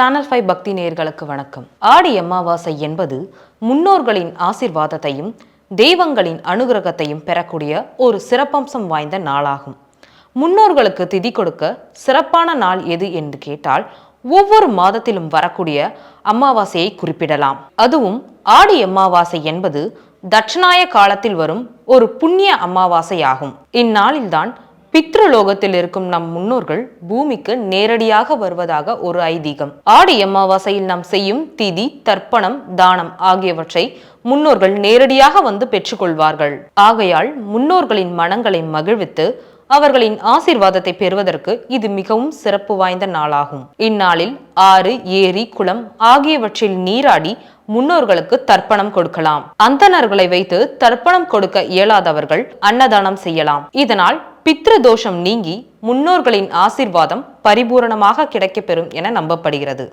Channel five பக்தி நேயர்களுக்கு வணக்கம். ஆடி அமாவாசை என்பது முன்னோர்களின் ஆசிர்வாதத்தையும் தெய்வங்களின் அனுகிரகத்தையும் பெறக்கூடிய ஒரு சிறப்பம்சம் வாய்ந்த நாளாகும். முன்னோர்களுக்கு திதி கொடுக்க சிறப்பான நாள் எது என்று கேட்டால் ஒவ்வொரு மாதத்திலும் வரக்கூடிய அமாவாசையை குறிப்பிடலாம். அதுவும் ஆடி அமாவாசை என்பது தட்சணாய காலத்தில் வரும் ஒரு புண்ணிய அமாவாசையாகும். இந்நாளில்தான் பித்ருலோகத்தில் இருக்கும் நம் முன்னோர்கள் பூமிக்கு நேரடியாக வருவதாக ஒரு ஐதீகம். ஆடி அமாவாசையில் நாம் செய்யும் திதி தர்ப்பணம் தானம் ஆகியவற்றை முன்னோர்கள் நேரடியாக வந்து பெற்றுக்கொள்வார்கள். ஆகையால் முன்னோர்களின் மனங்களை மகிழ்வித்து அவர்களின் ஆசீர்வாதத்தை பெறுவதற்கு இது மிகவும் சிறப்பு வாய்ந்த நாளாகும். இந்நாளில் ஆறு ஏரி குளம் ஆகியவற்றில் நீராடி முன்னோர்களுக்கு தர்ப்பணம் கொடுக்கலாம். அந்தணர்களை வைத்து தர்ப்பணம் கொடுக்க இயலாதவர்கள் அன்னதானம் செய்யலாம். இதனால் பித்ரு தோஷம் நீங்கி முன்னோர்களின் ஆசிர்வாதம் பரிபூரணமாக கிடைக்கப்பெறும் என நம்பப்படுகிறது.